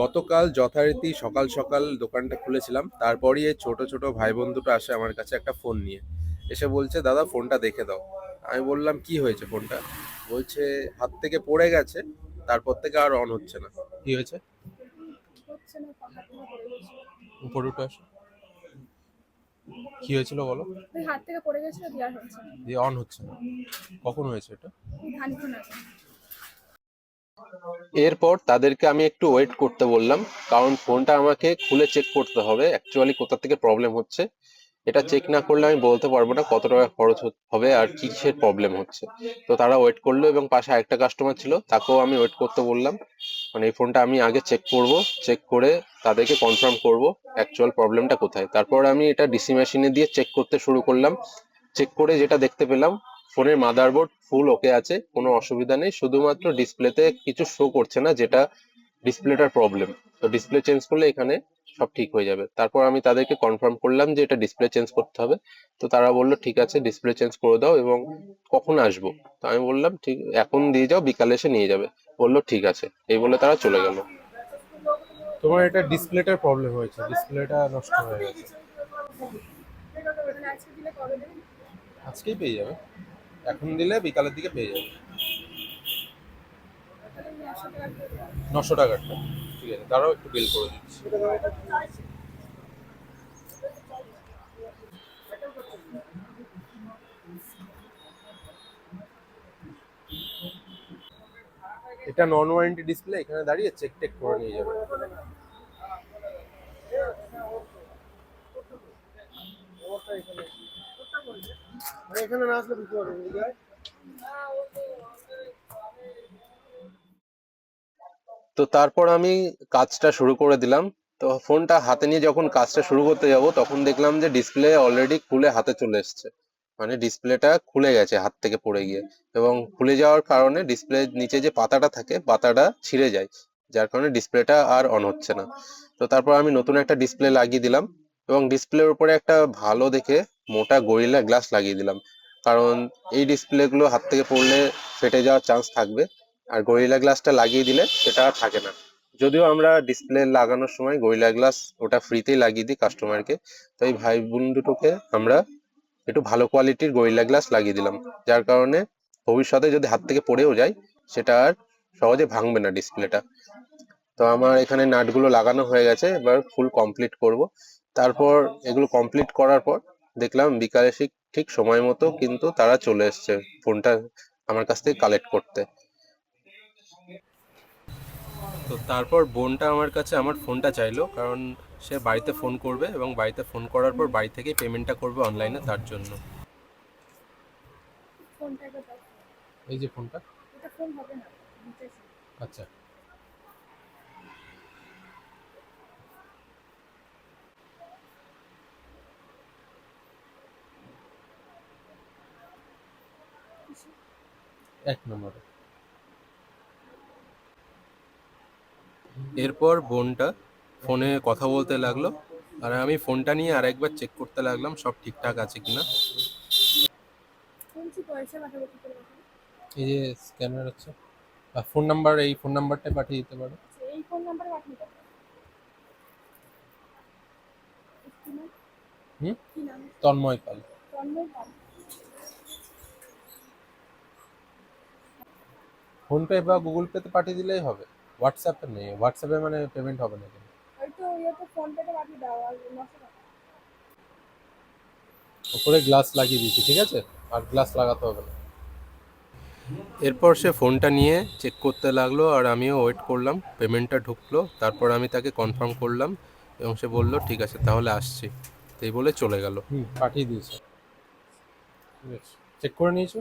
গতকাল যথারীতি সকাল সকাল দোকানটা খুলেছিলাম তারপরই এই ছোট ছোট ভাই বোন দুটো আসে আমার কাছে একটা ফোন নিয়ে। এসে বলছে দাদা ফোনটা দেখে দাও। আমি বললাম কি হয়েছে ফোনটা বলছে হাত থেকে পড়ে গেছে তারপর থেকে আর অন হচ্ছে না। কি হয়েছে? উপরে উঠে আসো। কি হয়েছিল বলো? হাত থেকে পড়ে গেছিল দিয়ে অন হচ্ছে না। কখন হয়েছে এটা? আগে এরপর তাদেরকে আমি একটু ওয়েট করতে বললাম, কারণ ফোনটা আমাকে খুলে চেক করতে হবে। অ্যাকচুয়ালি কোথা থেকে প্রবলেম হচ্ছে? এটা চেক না করলে আমি বলতে পারব না কত টাকা খরচ হবে আর কিসের প্রবলেম হচ্ছে। তো তারা ওয়েট করল এবং পাশে আরেকটা কাস্টমার ছিল, তাকেও আমি ওয়েট করতে বললাম। মানে এই ফোনটা আমি আগে চেক করব চেক করে তাদেরকে কনফার্ম করব অ্যাকচুয়াল প্রবলেমটা কোথায়। তারপর আমি এটা ডিসি মেশিনে দিয়ে চেক করতে শুরু করলাম। চেক করে যেটা দেখতে পেলাম ফোনের মাদারবোর্ড ফুল ওকে আছে কোনো অসুবিধা নেই শুধুমাত্র ডিসপ্লেতে কিছু শো করছে না যেটা ডিসপ্লেটার প্রবলেম তো ডিসপ্লে চেঞ্জ করলে এখানে সব ঠিক হয়ে যাবে। তারপর আমি তাদেরকে কনফার্ম করলাম যে এটা ডিসপ্লে চেঞ্জ করতে হবে। তো তারা বলল ঠিক আছে ডিসপ্লে চেঞ্জ করে দাও এবং কখন আসব? তো আমি বললাম ঠিক এখন দিয়ে যাও বিকালে এসে নিয়ে যাবে। বলল ঠিক আছে। এই বলে তারা চলে গেল। তোমার এটা ডিসপ্লেটার প্রবলেম হয়েছে ডিসপ্লেটা নষ্ট হয়ে গেছে। আজকেই পেয়ে যাবে। এখন দিলে বিকালের দিকে পেয়ে যাবে। নশো টাকারটা ঠিক আছে, তারাও একটু বিল করে দিচ্ছি। এটা নন ওয়ারেন্টি ডিসপ্লে এখানে দাঁড়িয়ে চেক টেক করে নিয়ে যাবে। এখানে না আসলে বুঝতে তো তারপর আমি কাজটা শুরু করে দিলাম। তো ফোনটা হাতে নিয়ে যখন কাজটা শুরু করতে যাব, তখন দেখলাম যে ডিসপ্লে অলরেডি খুলে হাতে চলে এসেছে। মানে ডিসপ্লেটা খুলে গেছে, হাত থেকে পড়ে গিয়ে। এবং খুলে যাওয়ার কারণে ডিসপ্লের নিচে যে পাতাটা থাকে, পাতাটা ছিঁড়ে যায়। যার কারণে ডিসপ্লেটা আর অন হচ্ছে না। তো তারপর আমি নতুন একটা ডিসপ্লে লাগিয়ে দিলাম। এবং ডিসপ্লের উপরে একটা ভালো দেখে মোটা গরিলা গ্লাস লাগিয়ে দিলাম। কারণ এই ডিসপ্লেগুলো হাত থেকে পড়লে ফেটে যাওয়ার চান্স থাকবে। আর গরিলা গ্লাসটা লাগিয়ে দিলে সেটা আর থাকে না। যদিও আমরা ডিসপ্লে লাগানোর সময় গরিলা গ্লাস ওটা ফ্রিতেই লাগিয়ে দিই কাস্টমারকে তো এই ভাই বোন দুটোকে আমরা একটু ভালো কোয়ালিটির গরিলা গ্লাস লাগিয়ে দিলাম। যার কারণে ভবিষ্যতে যদি হাত থেকে পড়েও যায়, সেটা আর সহজে ভাঙবে না ডিসপ্লেটা তো আমার এখানে নাটগুলো লাগানো হয়ে গেছে, এবার ফুল কমপ্লিট করব। তারপর এগুলো কমপ্লিট করার পর দেখলাম বিকালে ঠিক ঠিক সময় মতো কিন্তু তারা চলে এসছে ফোনটা আমার কাছ থেকে কালেক্ট করতে। তো তারপর বোনটা আমার কাছে আমার ফোনটা চাইলো কারণ সে বাড়িতে ফোন করবে এবং বাড়িতে ফোন করার পর বাড়ি থেকে পেমেন্টটা করবে অনলাইনে তার জন্য। ফোনটা এই যে ফোনটা। এটা ফোন হবে না আচ্ছা। এক নম্বরে। এরপর বোনটা ফোনে কথা বলতে লাগল আর আমি ফোনটা নিয়ে আরেকবার চেক করতে লাগলাম সব ঠিকঠাক আছে কিনা? এই যে স্ক্যানার আছে আর ফোন নাম্বার এই ফোন নাম্বারটা পাঠিয়ে দিতে পারো। আচ্ছা, এই ফোন নাম্বারে পাঠিয়ে নাম হুম? তন্ময় পাল। তন্ময় পাল। ফোনপে বা গুগল পেতে পাঠিয়ে দিলেই হবে। হোয়াটসঅ্যাপে নেই। হোয়াটসঅ্যাপে মানে পেমেন্ট হবে না উপরে গ্লাস লাগিয়ে দিয়েছি ঠিক আছে? আর গ্লাস লাগাতে হবে না। এরপর সে ফোনটা নিয়ে চেক করতে লাগল আর আমিও ওয়েট করলাম। পেমেন্টটা ঢুকলো তারপর আমি তাকে কনফার্ম করলাম এবং সে বলল ঠিক আছে তাহলে আসছি। তাই বলে চলে গেল। হুম পাঠিয়ে দিয়েছে। ঠিক আছে চেক করে নিয়েছো?